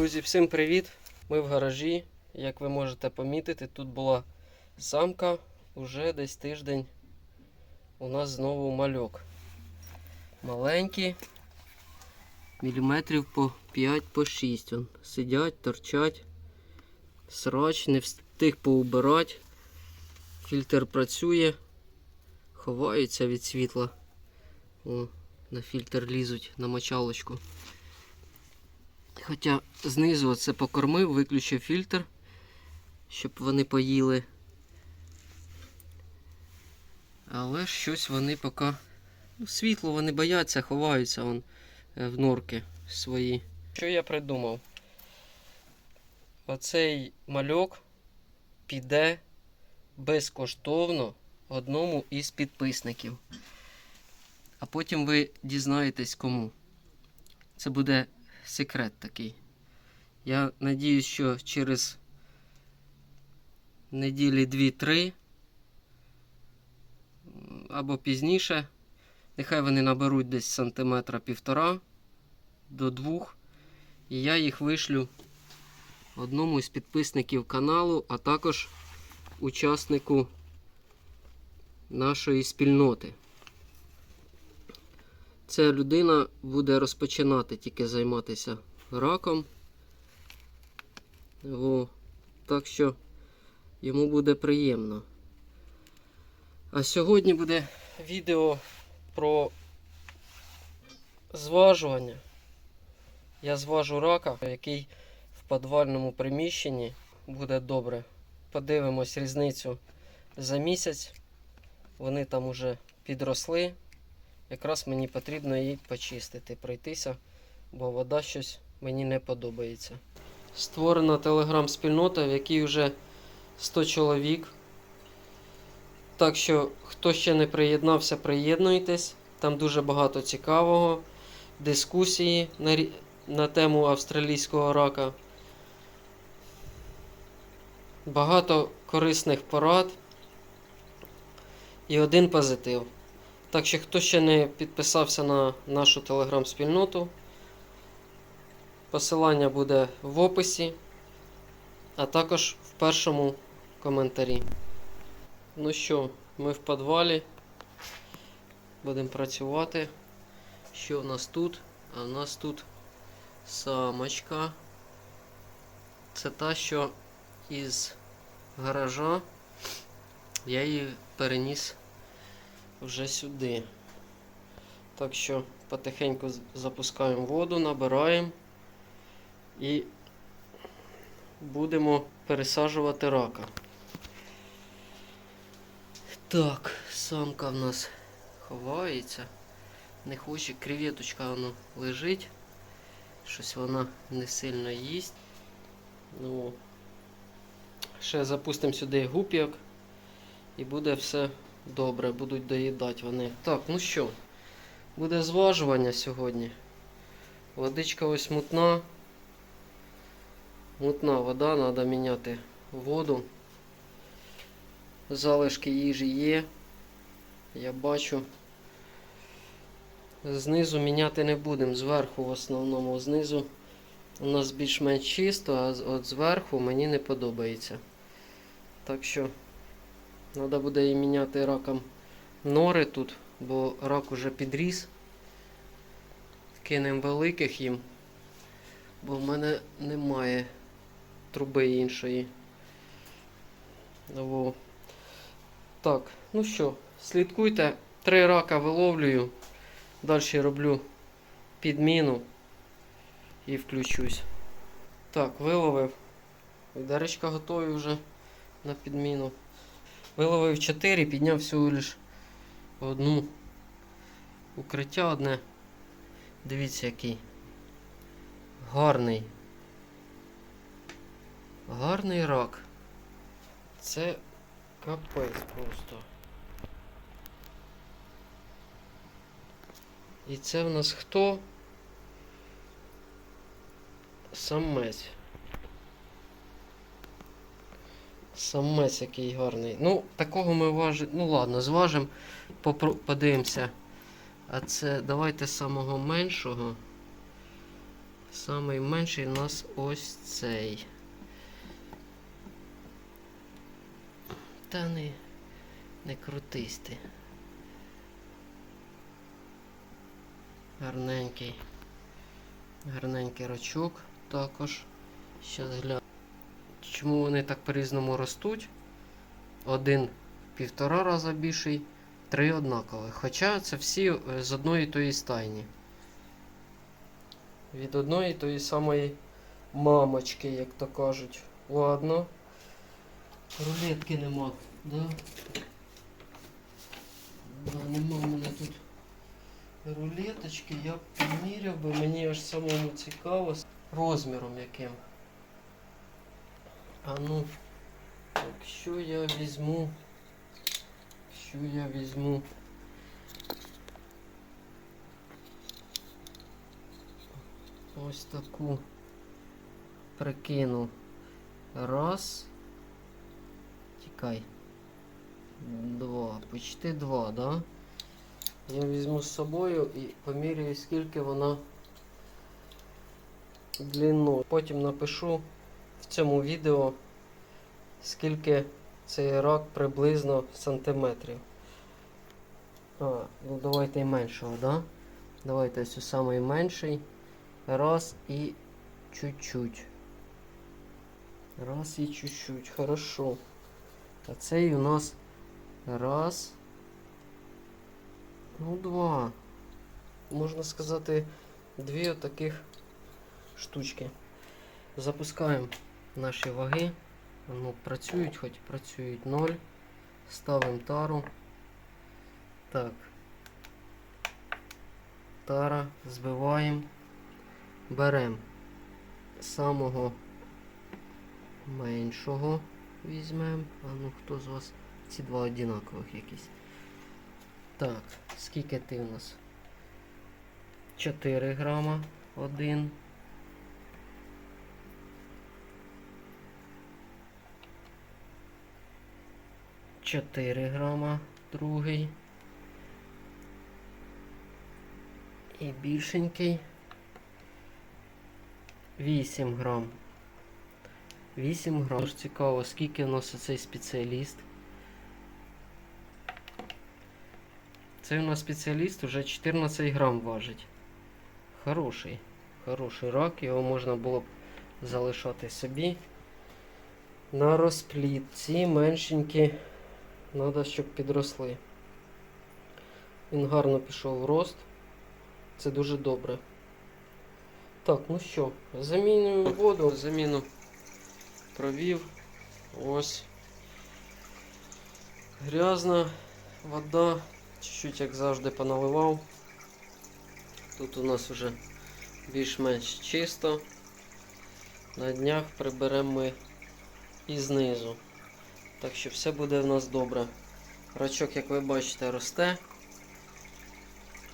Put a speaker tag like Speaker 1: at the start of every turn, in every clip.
Speaker 1: Друзі, всім привіт! Ми в гаражі. Як ви можете помітити, тут була самка, уже десь тиждень у нас знову мальок. Маленькі, міліметрів по 5 по 6. Он, сидять, торчать. Срач, не встиг поубирати. Фільтр працює, ховаються від світла. О, на фільтр лізуть на мочалочку. Хоча знизу оце покормив, виключив фільтр, щоб вони поїли. Але щось вони поки. Ну, світло вони бояться, ховаються вон, е, в норки свої. Що я придумав? Оцей мальок піде безкоштовно одному із підписників. А потім ви дізнаєтесь кому. Це буде секрет такий. Я надіюсь, що через неділі 2-3 або пізніше, нехай вони наберуть десь сантиметра півтора до двох, і я їх вишлю одному із підписників каналу, а також учаснику нашої спільноти. Ця людина буде розпочинати тільки займатися раком. О, так що йому буде приємно. А сьогодні буде відео про зважування. Я зважу рака, який в підвальному приміщенні буде добре. Подивимось різницю за місяць. Вони там уже підросли. Якраз мені потрібно її почистити, пройтися, бо вода щось мені не подобається. Створена телеграм-спільнота, в якій вже 100 чоловік. Так що, хто ще не приєднався, приєднуйтесь. Там дуже багато цікавого, дискусії на, на тему австралійського рака. Багато корисних порад і один позитив. Так що, хто ще не підписався на нашу телеграм-спільноту, посилання буде в описі, а також в першому коментарі. Ну що, ми в підвалі. Будемо працювати. Що у нас тут? А у нас тут самочка. Це та, що із гаража я її переніс вже сюди. Так що потихеньку запускаємо воду, набираємо і будемо пересаджувати рака. Так, самка в нас ховається. Не хоче, креветочка воно лежить. Щось вона не сильно їсть. Ну, ще запустимо сюди гуп'як і буде все добре, будуть доїдати вони. Так, ну що, буде зважування сьогодні. Водичка ось мутна. Мутна вода, треба міняти воду. Залишки їжі є. Я бачу. Знизу міняти не будемо, зверху в основному. Знизу у нас більш-менш чисто, а от зверху мені не подобається. Так що треба буде і міняти раком нори тут, бо рак уже підріс. Кинемо великих їм, бо в мене немає труби іншої. Во. Так, ну що, слідкуйте. Три рака виловлюю. Далі роблю підміну і включусь. Так, виловив. Відеречка готові вже на підміну. Виловив 4, підняв всього лиш одну укриття одне. Дивіться, який. Гарний. Гарний рак. Це капець просто. І це в нас хто? Самець. Самець який гарний. Ну, такого ми важимо. Ну ладно, зважимо, попро- подивимося. А це давайте самого меншого. Самий менший у нас ось цей. Та не, не крутись ти. Гарненький. Гарненький рачок також. Щас гляну. Чому вони так по-різному ростуть? Один півтора рази більший, три однакових. Хоча це всі е, з одної тої стайні. Від одної тої самої мамочки, як то кажуть. Ладно. Рулетки нема, да? Да, нема в мене тут рулеточки. Я б поміряв би, мені аж самому цікаво розміром яким. А ну, якщо я візьму, якщо я візьму ось таку прикину. Раз. Тікай. Два. Почти два, да? Я візьму з собою і поміряю, скільки вона длину. Потім напишу цьому відео, скільки цей рак приблизно сантиметрів. А, ну давайте і меншого, да? Давайте ось самий менший. Раз і чуть-чуть. Раз і чуть-чуть. Хорошо. А цей у нас раз. Ну, два. Можна сказати, дві отаких штучки. Запускаємо наші ваги. Ну, працюють, хоч працюють 0. Ставимо тару. Так. Тара, збиваємо. Беремо самого меншого візьмемо. А ну хто з вас? Ці два одинакових якісь. Так, скільки ти у нас? 4 грама один. Чотири грама другий. І більшенький. 8 грам. 8 грам. Тож цікаво, скільки вносить цей спеціаліст. Цей у нас спеціаліст вже 14 грам важить. Хороший. Хороший рак, його можна було б залишати собі. На розпліт. Ці меншенькі треба, щоб підросли. Він гарно пішов в рост. Це дуже добре. Так, ну що, замінюю воду, заміну провів. Ось. Грязна вода, чуть-чуть, як завжди, поналивав. Тут у нас вже більш-менш чисто. На днях приберемо ми і знизу. Так що все буде в нас добре. Рачок, як ви бачите, росте.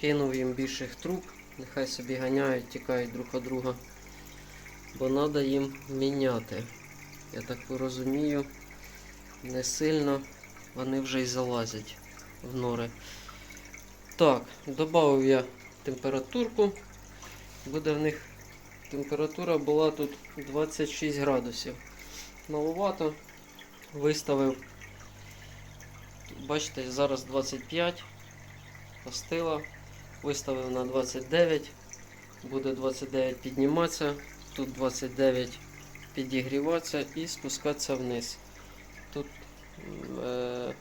Speaker 1: Кинув їм більших труб. Нехай собі ганяють, тікають друг від друга. Бо треба їм міняти. Я так розумію, не сильно вони вже й залазять в нори. Так, додав я температурку. Буде в них температура була тут 26 градусів. Маловато виставив. Бачите, зараз 25. Остила. Виставив на 29. Буде 29 підніматися. Тут 29 підігріватися і спускатися вниз. Тут, е,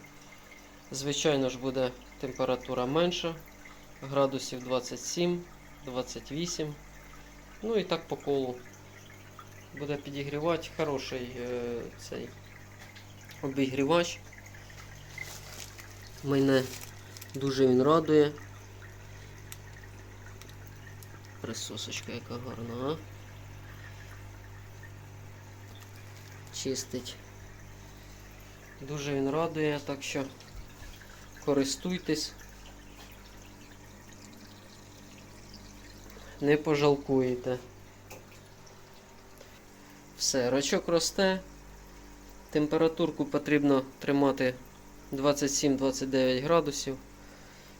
Speaker 1: звичайно ж, буде температура менша, градусів 27, 28. Ну і так по колу. Буде підігрівати хороший е, цей обігрівач. Мене дуже він радує. Присосочка яка гарна, а? Чистить. Дуже він радує, так що користуйтесь. Не пожалкуєте. Все, рачок росте. Температурку потрібно тримати 27-29 градусів,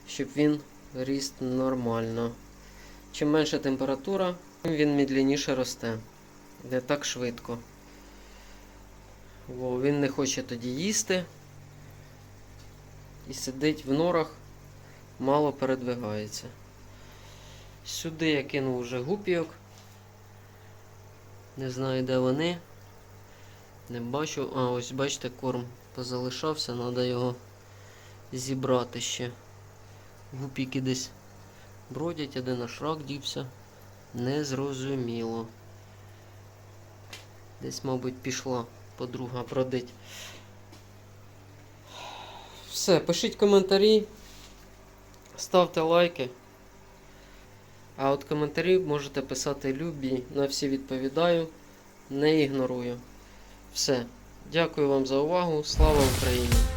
Speaker 1: щоб він ріс нормально. Чим менша температура, тим він медленніше росте. Не так швидко. Во, він не хоче тоді їсти. І сидить в норах, мало передвигається. Сюди я кинув вже гупійок. Не знаю, де вони. Не бачу. А, ось бачите, корм позалишався, треба його зібрати ще. Гупіки десь бродять, а де наш рак дівся. Незрозуміло. Десь, мабуть, пішла подруга бродить. Все, пишіть коментарі, ставте лайки. А от коментарі можете писати любі, на всі відповідаю, не ігнорую. Все. Дякую вам за увагу. Слава Україні!